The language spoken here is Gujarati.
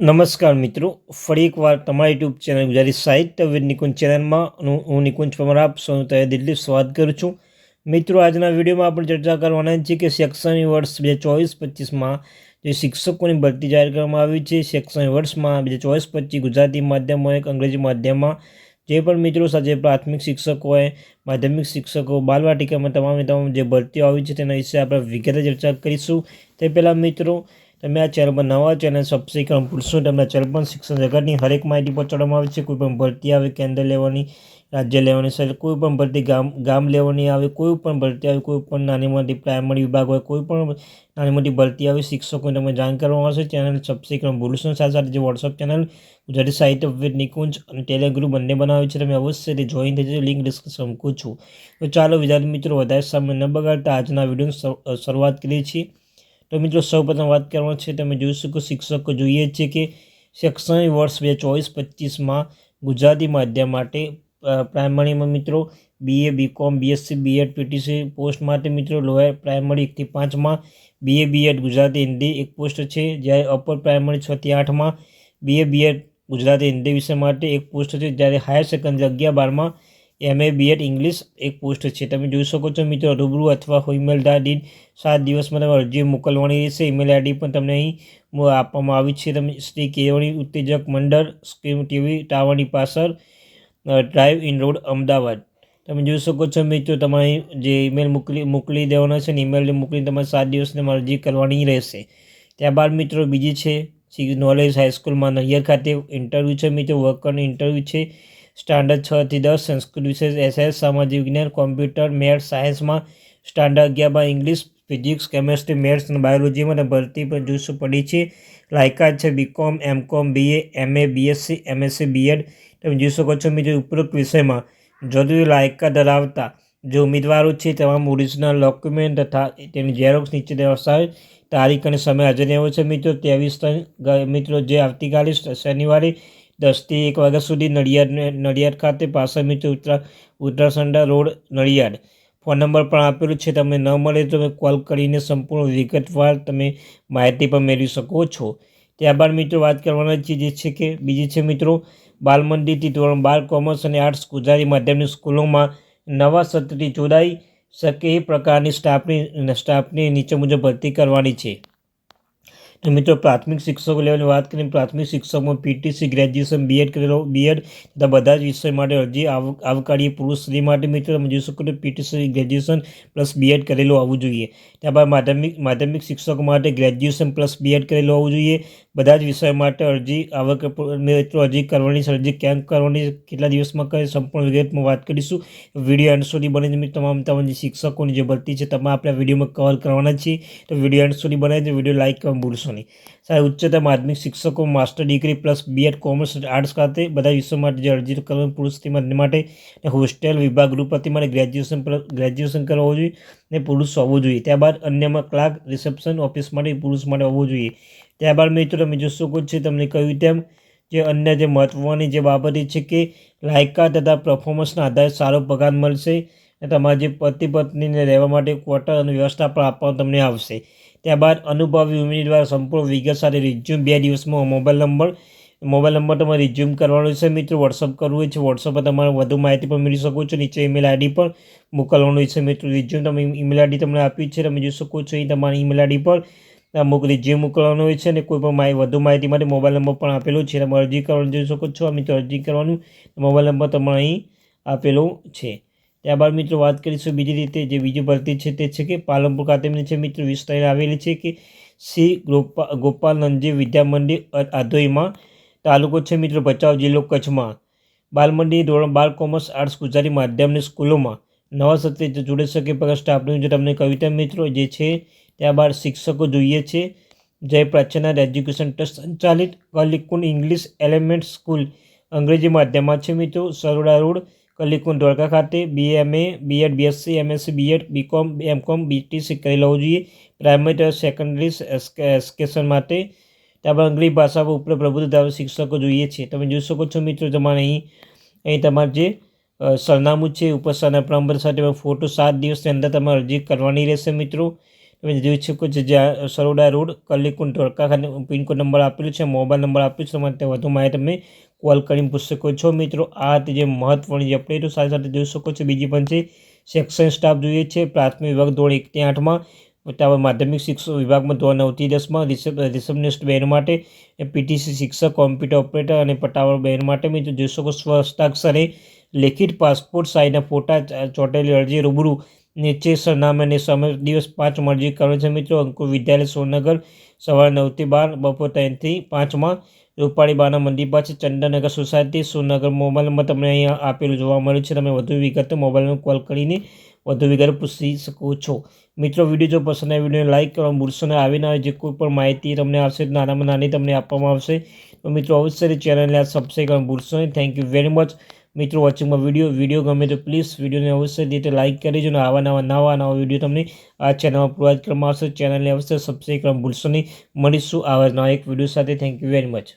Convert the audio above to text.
નમસ્કાર મિત્રો, ફરી એકવાર તમારી યુટ્યુબ ચેનલ ગુજરાતી સાહિત્ય વિદ નિકુંજ ચેનલમાં હું નિકુંજ પરમાર આપ સૌનું તહે દિલ્હી સ્વાગત કરું છું. મિત્રો, આજના વિડીયોમાં આપણે ચર્ચા કરવાના છે કે શૈક્ષણિક વર્ષ બે ચોવીસ પચીસમાં જે શિક્ષકોની ભરતી જાહેર કરવામાં આવી છે, શૈક્ષણિક વર્ષમાં બે ચોવીસ પચીસ ગુજરાતી માધ્યમ હોય કે અંગ્રેજી માધ્યમમાં, જે પણ મિત્રો સાથે પ્રાથમિક શિક્ષકો હોય, માધ્યમિક શિક્ષકો, બાલવાટિકામાં તમામે તમામ જે ભરતીઓ આવી છે તેના વિશે આપણે વિગતે ચર્ચા કરીશું. તે પહેલાં મિત્રો તમે આ ચેનલ પર નવા ચેનલ સબસ્ક્રાઈબ ભૂલશો તમને ચેનલ પણ શિક્ષણ જગતની હરેક માહિતી પહોંચાડવામાં આવે છે. કોઈ પણ ભરતી આવે કેન્દ્ર લેવાની રાજ્ય લેવાની છે કોઈ પણ ભરતી ગામ ગામ લેવાની આવે, કોઈ પણ ભરતી આવે, કોઈ પણ નાની મોટી પ્રાઇમરી વિભાગ હોય, કોઈ પણ નાની મોટી ભરતી આવે, શિક્ષકોને તમે જાણ કરવામાં આવશે. ચેનલ સબસ્ક્રાઈબ ભૂલશો સાથે સાથે જે વોટ્સઅપ ચેનલ ગુજરાતી સાહિત્ય વિદ નિકુંજ અને ટેલિગ્રુપ બંને બનાવે છે, તમે અવશ્ય તે જોઈન થઈ જજો. લિંક ડિસ્કશન મૂકું છું. તો ચાલો વિદ્યાર્થી મિત્રો, વધારે સમય ન બગાડતા આજના વિડીયોની શરૂઆત કરીએ છીએ. તો મિત્રો, સૌપ્રથમ વાત કરવાનું છે, તમે જોઈ શકો શિક્ષકો જોઈએ છે કે શૈક્ષણિક વર્ષ બે ચોવીસ પચીસમાં ગુજરાતી માધ્યમ માટે પ્રાઇમરીમાં મિત્રો BA BCom BSc BEd PTC post માટે મિત્રો લોઅર પ્રાઇમરી એકથી પાંચમાં બીએ બીએડ ગુજરાતી, હિન્દી એક પોસ્ટ છે. જ્યારે અપર પ્રાઇમરી છથી આઠમાં બીએ બીએડ ગુજરાતી, હિન્દી વિષય માટે એક પોસ્ટ છે. જ્યારે હાયર સેકન્ડરી અગિયાર બારમાં એમએ બીએડ ઇંગ્લિશ એક પોસ્ટ છે. તમે જોઈ શકો છો મિત્રો, રૂબરૂ અથવા ઈમેલ દીન સાત દિવસમાં તમે અરજી મોકલવાની રહેશે. ઈમેલ આઈડી પણ તમને અહીં આપવામાં આવી છે. તમે શ્રી કેવણી ઉત્તેજક મંડળ, સ્કીમ ટીવી, ટાવરની પાછળ ડ્રાઈવ ઇન રોડ અમદાવાદ. તમે જોઈ શકો છો મિત્રો, તમારી જે ઈમેલ મોકલી મોકલી દેવાના છે ને ઈમેલ મોકલીને તમારે સાત દિવસની અરજી કરવાની રહેશે. ત્યારબાદ મિત્રો બીજી છે નોલેજ હાઈસ્કૂલમાં નૈયર ખાતે ઇન્ટરવ્યૂ છે મિત્રો વર્કરનું ઇન્ટરવ્યૂ છે. સ્ટાન્ડર્ડ છથી દસ સંસ્કૃત વિશેષ એસએસ સામાજિક વિજ્ઞાન કોમ્પ્યુટર, મેથ્સ, સાયન્સમાં સ્ટાન્ડર્ડ અગિયારમાં ઇંગ્લિશ, ફિઝિક્સ, કેમેસ્ટ્રી, મેથ્સ અને બાયોલોજીમાં ભરતી પણ જોઈશું પડી છે. લાયકાત છે BCom MCom BA MA BSc MSc BEd તમે જોઈ શકો છો બીજો ઉપરોક્ત વિષયમાં. જરૂરી લાયકાત ધરાવતા, જે ઉમેદવારો છે તમામ ઓરિજિનલ ડોક્યુમેન્ટ તથા તેની ઝેરોક્સ નીચે દર્શાવે તારીખ અને સમય હાજર રહેવો છે મિત્રો. ત્રેવીસ મિત્રો જે આવતીકાલે શનિવારે દસથી એક વાગ્યા સુધી નડિયાદ નડિયાદ ખાતે પાસા મિત્ર ઉત્તરા Uttarsanda road Nadiad. Phone number પણ આપેલું છે. તમને ન મળે તો તમે કોલ કરીને સંપૂર્ણ વિગતવાર તમે માહિતી પણ મેળવી શકો છો. ત્યારબાદ મિત્રો વાત કરવાના છે જે છે કે બીજી છે મિત્રો બાલમંદિરથી ધોરણ બાર કોમર્સ અને આર્ટ્સ ગુજરાતી માધ્યમની સ્કૂલોમાં નવા સત્રથી જોડાઈ શકે એ પ્રકારની સ્ટાફની સ્ટાફની નીચે મુજબ ભરતી કરવાની છે. તો મિત્રો, પ્રાથમિક શિક્ષકો લેવાની વાત કરીએ, પ્રાથમિક શિક્ષકમાં પીટીસી, ગ્રેજ્યુએશન, બીએડ કરેલો બીએડ તથા બધા જ વિષય માટે અરજી આવકારીએ પુરુષ સ્ત્રી માટે. મિત્રો, તમે જોઈ શકો પીટીસી, ગ્રેજ્યુએશન પ્લસ બીએડ કરેલું આવવું જોઈએ. ત્યારબાદ માધ્યમિક માધ્યમિક શિક્ષકો માટે ગ્રેજ્યુએશન પ્લસ બીએડ કરેલું આવવું જોઈએ. બધા જ વિષય માટે અરજી આવક મિત્રો, અરજી કરવાની અરજી ક્યાં કરવાની કેટલા દિવસમાં કરે? સંપૂર્ણ વિગતમાં વાત કરીશું. વીડિયો એન્ડ સુધી બની તમામ જે શિક્ષકોની જે ભરતી છે, તમામ આપણે વિડીયોમાં કવર કરવાના છીએ. તો વીડિયો એન્ડ સુધી બનાવી વીડિયો લાઇક કરવા ભૂલશો નહીં સાહેબ ઉચ્ચતર માધ્યમિક શિક્ષકો, master degree plus BEd commerce arts ખાતે બધા વિષયો માટે જે અરજી કરવાની પુરુષ માટે હોસ્ટેલ વિભાગ ગૃહપતિ માટે ગ્રેજ્યુએશન ગ્રેજ્યુએશન કરવું જોઈએ ને પુરુષ હોવું જોઈએ. ત્યારબાદ અન્યમાં ક્લાર્ક, રિસેપ્શન ઓફિસ માટે પુરુષ માટે હોવું જોઈએ. ત્યારબાદ મિત્રો તમે જોશો કે છે તમને કહ્યું તેમ જે અન્ય જે મહત્ત્વની જે બાબત એ છે કે લાયકાત તથા પરફોર્મન્સના આધારે સારો પગાર મળશે અને તમારા જે પતિ પત્નીને રહેવા માટે ક્વાર્ટર અને વ્યવસ્થા પણ આપવામાં તમને આવશે. ત્યારબાદ અનુભવી ઉમેદવાર સંપૂર્ણ વિગત સાથે રિઝ્યુમ બે દિવસમાં મોબાઈલ નંબર મોબાઈલ નંબર તમારે રિઝ્યુમ કરવાનો છે. મિત્રો વોટ્સઅપ કરવું છે વોટ્સઅપ પર તમારે વધુ માહિતી પણ મેળવી શકો છો. નીચે ઈમેલ આઈડી પર મોકલવાનું છે. મિત્રો રિઝ્યુમ તમે ઈમેલ આઈડી તમને આપી છે. તમે જોઈ શકો છો એ તમારી ઈમેલ આઈડી પર અમુક રિઝ્યુમ મોકલવાનું હોય છે અને કોઈ પણ માહિતી વધુ માહિતી માટે મોબાઈલ નંબર પણ આપેલો છે. તમે અરજી કરવાનું જોઈ શકો છો. મિત્રો, અરજી કરવાનું મોબાઈલ નંબર તમારે અહીં આપેલો છે. ત્યારબાદ મિત્રો વાત કરીશું બીજી રીતે જે બીજી ભરતી છે તે છે કે પાલનપુર ખાતેની છે મિત્રો વિસ્તાર આવેલી છે કે શ્રી ગોપા ગોપાલનંદજી વિદ્યા મંદિર આધોઈમાં તાલુકો છે મિત્રો ભચાઉ જિલ્લો કચ્છમાં. બાલમંડી ધોરણ બાર કોમર્સ આર્ટ્સ ગુજરાતી માધ્યમની સ્કૂલોમાં. નવા સત્ય જોડે શકે પ્રકાર સ્ટાફની જે તમને કવિતા મિત્રો જે છે ત્યારબાદ શિક્ષકો જોઈએ છે. જય પ્રાચ્યનાથ એજ્યુકેશન ટ્રસ્ટ સંચાલિત કલિકુન ઇંગ્લિશ એલિમેન્ટ સ્કૂલ અંગ્રેજી માધ્યમમાં છે મિત્રો. સરોડા રોડ કલિકુંડ ધોળકા ખાતે બીએમએ BEd BSc MSc BEd BCom MCom PTC કરી હોવું જોઈએ. પ્રાઇમરી સેકન્ડરી એસ્કેશન માટે ત્યારબાદ અંગ્રેજી ભાષા ઉપર પ્રભુત્વ ધરાવતા શિક્ષકો જોઈએ છે તમે જોઈ શકો છો મિત્રો, તમારે અહીં અહીં તમારે જે સરનામું છે, ઉપર સરનામા નંબર સાથે ફોટો સાત દિવસની અંદર તમારે અરજી કરવાની રહેશે મિત્રો. તમે જોઈ શકો છો જ્યાં સરોડા રોડ કલ્લીકુંડ ધોળકા ખાતે પિનકોડ નંબર આપેલો છે, મોબાઈલ નંબર આપ્યો છે, તમારે ત્યાં વધુ માહિતી તમે કોલ કરીને પૂછી શકો છો. મિત્રો, આ જે મહત્વની જે અપડેટો સાથે સાથે જોઈ શકો છો. બીજી પણ છે સેક્શન સ્ટાફ જોઈએ છે, પ્રાથમિક વિભાગ ધોરણ એકથી આઠમાં ત્યારબાદ માધ્યમિક શિક્ષક વિભાગમાં ધોરણ નવથી દસમાં રિસેપ, રિસેપ્શનિસ્ટ બહેન માટે પીટીસી શિક્ષક, કોમ્પ્યુટર ઓપરેટર અને પટાવળ બહેન માટે. મિત્રો, જોઈ શકો સ્વહસ્તાક્ષરે લેખિત પાસપોર્ટ સાઇઝના ફોટા ચોંટેલી અરજી રૂબરૂ નીચે સરનામે અને સમય દિવસ પાંચ મરજી કરે છે. મિત્રો, અંકુર વિદ્યાલય, સોનગર સવારે નવથી બાર, બપોર ત્રણથી પાંચમાં રૂપાળી બાના મંદિર પાસે ચંદનનગર સોસાયટી સોનગર મોબાઈલમાં તમને અહીંયા આપેલું જોવા મળ્યું છે. તમે વધુ વિગત મોબાઈલમાં કોલ કરીને વધુ વિગત પૂછી શકો છો. મિત્રો, વીડિયો જો પસંદ આવે વિડીયોને લાઇક કરો ભૂલશો ને આવીને જે કોઈ પણ માહિતી તમને આવશે નાનામાં નાની તમને આપવામાં આવશે. તો મિત્રો, અવશ્ય ચેનલને સબસ્ક્રાઈબ કરો ભૂલશો નહીં. થેન્ક યુ વેરી મચ મિત્રો વોચિંગમાં વીડિયો વીડિયો ગમે તો પ્લીઝ વિડીયોને અવશ્ય રીતે લાઇક કરી દેજો અને આવા નવા નવા નવા વીડિયો તમને આ ચેનલમાં પ્રોવાઈડ કરવામાં આવશે. ચેનલને અવશ્ય સબસ્ક્રાઈબ કરવા ભૂલશો નહીં. મળીશું આવા નવા એક વીડિયો સાથે. Thank you very much